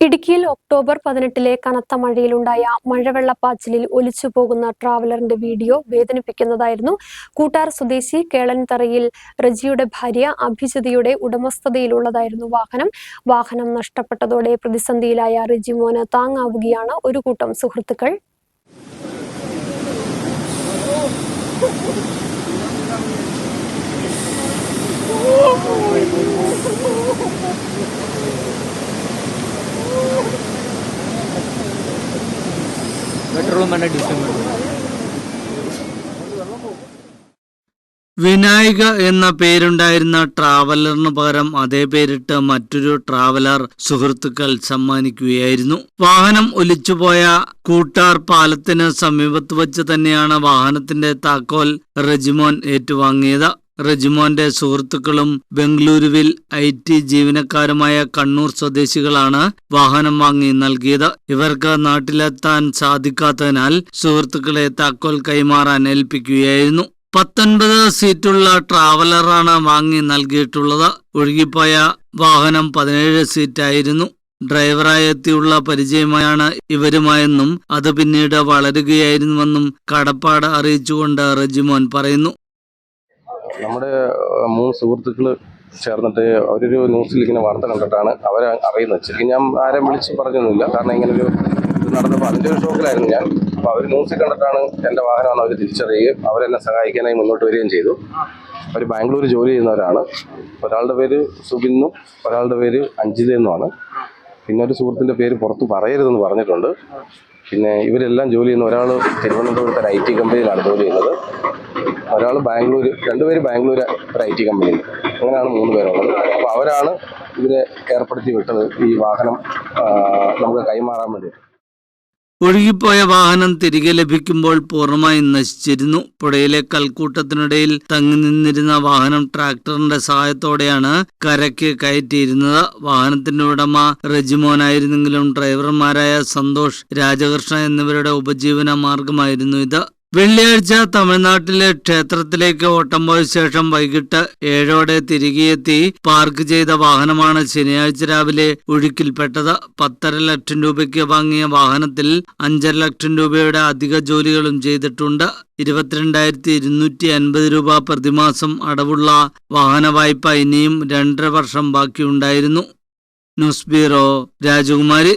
ഇടുക്കിയിൽ ഒക്ടോബർ പതിനെട്ടിലെ കനത്ത മഴയിലുണ്ടായ മഴവെള്ളപ്പാച്ചിലിൽ ഒലിച്ചുപോകുന്ന ട്രാവലറിന്റെ വീഡിയോ വേദനിപ്പിക്കുന്നതായിരുന്നു. കൂട്ടാർ സ്വദേശി കേളൻതറയിൽ റജിയുടെ ഭാര്യ അഭിജിതയുടെ ഉടമസ്ഥതയിലുള്ളതായിരുന്നു വാഹനം. വാഹനം നഷ്ടപ്പെട്ടതോടെ പ്രതിസന്ധിയിലായ റജിമോന് താങ്ങാവുകയാണ്. ഒരു കൂട്ടം സുഹൃത്തുക്കൾ പെട്രോളും വിനായക എന്ന പേരുണ്ടായിരുന്ന ട്രാവലറിന് പകരം അതേ പേരിട്ട് മറ്റൊരു ട്രാവലർ സുഹൃത്തുക്കൾ സമ്മാനിക്കുകയായിരുന്നു. വാഹനം ഒലിച്ചുപോയ കൂട്ടാർ പാലത്തിന് സമീപത്ത് വച്ച് തന്നെയാണ് വാഹനത്തിന്റെ താക്കോൽ റെജിമോൻ ഏറ്റുവാങ്ങിയത്. റെജിമോന്റെ സുഹൃത്തുക്കളും ബംഗളൂരുവിൽ ഐ ടി ജീവനക്കാരുമായ കണ്ണൂർ സ്വദേശികളാണ് വാഹനം വാങ്ങി നൽകിയത്. ഇവർക്ക് നാട്ടിലെത്താൻ സാധിക്കാത്തതിനാൽ സുഹൃത്തുക്കളെ താക്കോൽ കൈമാറാൻ ഏൽപ്പിക്കുകയായിരുന്നു. പത്തൊൻപത് സീറ്റുള്ള ട്രാവലറാണ് വാങ്ങി നൽകിയിട്ടുള്ളത്. ഒഴുകിപ്പോയ വാഹനം പതിനേഴ് സീറ്റായിരുന്നു. ഡ്രൈവറായി എത്തിയുള്ള പരിചയമായാണ് ഇവരുമായെന്നും അത് പിന്നീട് വളരുകയായിരുന്നുവെന്നും കടപ്പാട് അറിയിച്ചുകൊണ്ട് റെജിമോൻ പറയുന്നു. നമ്മുടെ മൂന്ന് സുഹൃത്തുക്കൾ ചേർന്നിട്ട് അവരൊരു ന്യൂസിൽ ഇങ്ങനെ വാർത്ത കണ്ടിട്ടാണ് അവർ അറിയുന്നത്. ശരിക്കും ഞാൻ ആരെയും വിളിച്ച് പറഞ്ഞൊന്നുമില്ല. കാരണം ഇങ്ങനെ ഒരു ഇത് നടന്നപ്പോൾ അതിന്റെ ഒരു ഷോക്കിലായിരുന്നു ഞാൻ. അപ്പോൾ അവർ ന്യൂസിൽ കണ്ടിട്ടാണ് എന്റെ വാഹനമാണ് അവർ തിരിച്ചറിയുകയും അവരെന്നെ സഹായിക്കാനായി മുന്നോട്ട് വരികയും ചെയ്തു. അവർ ബാംഗ്ലൂർ ജോലി ചെയ്യുന്നവരാണ്. ഒരാളുടെ പേര് സുബിന്നും ഒരാളുടെ പേര് അഞ്ജിത എന്നുമാണ് പിന്നെ ഒരു സുഹൃത്തിന്റെ പേര് പുറത്ത് പറയരുതെന്ന് പറഞ്ഞിട്ടുണ്ട്. പിന്നെ ഇവരെല്ലാം ജോലി ചെയ്യുന്ന ഒരാൾ തിരുവനന്തപുരത്തെ ഐ ടി കമ്പനിയിലാണ് ജോലി ചെയ്യുന്നത്. ഒരാൾ ബാംഗ്ലൂർ രണ്ടുപേര് ബാംഗ്ലൂർ ഒരു ഐ ടി കമ്പനിയിൽ അങ്ങനെയാണ് മൂന്ന് പേരുള്ളത്. അപ്പോൾ അവരാണ് ഇവരെ ഏർപ്പെടുത്തി വിട്ടത് ഈ വാഹനം നമുക്ക് കൈമാറാൻ വേണ്ടി ഒഴുകിപ്പോയ വാഹനം തിരികെ ലഭിക്കുമ്പോൾ പൂർണമായി നശിച്ചിരുന്നു. പുഴയിലെ കൽക്കൂട്ടത്തിനിടയിൽ തങ്ങി നിന്നിരുന്ന വാഹനം ട്രാക്ടറിന്റെ സഹായത്തോടെയാണ് കരയ്ക്ക് കയറ്റിയിരുന്നത്. വാഹനത്തിന്റെ ഉടമ റെജിമോനായിരുന്നെങ്കിലും ഡ്രൈവർമാരായ സന്തോഷ് രാജകൃഷ്ണ എന്നിവരുടെ ഉപജീവന മാർഗമായിരുന്നു ഇത്. വെള്ളിയാഴ്ച തമിഴ്നാട്ടിലെ ക്ഷേത്രത്തിലേക്ക് ഓട്ടം പോയ ശേഷം വൈകിട്ട് ഏഴോടെ തിരികെയെത്തി പാർക്ക് ചെയ്ത വാഹനമാണ് ശനിയാഴ്ച രാവിലെ ഒഴുക്കിൽപ്പെട്ടത്. പത്തര ലക്ഷം രൂപയ്ക്ക് വാങ്ങിയ വാഹനത്തിൽ അഞ്ചര ലക്ഷം രൂപയുടെ അധിക ജോലികളും ചെയ്തിട്ടുണ്ട്. ഇരുപത്തിരണ്ടായിരത്തി ഇരുന്നൂറ്റി അൻപത് രൂപ പ്രതിമാസം അടവുള്ള വാഹന വായ്പ ഇനിയും രണ്ടര വർഷം ബാക്കിയുണ്ടായിരുന്നു. ന്യൂസ് ബ്യൂറോ രാജകുമാരി.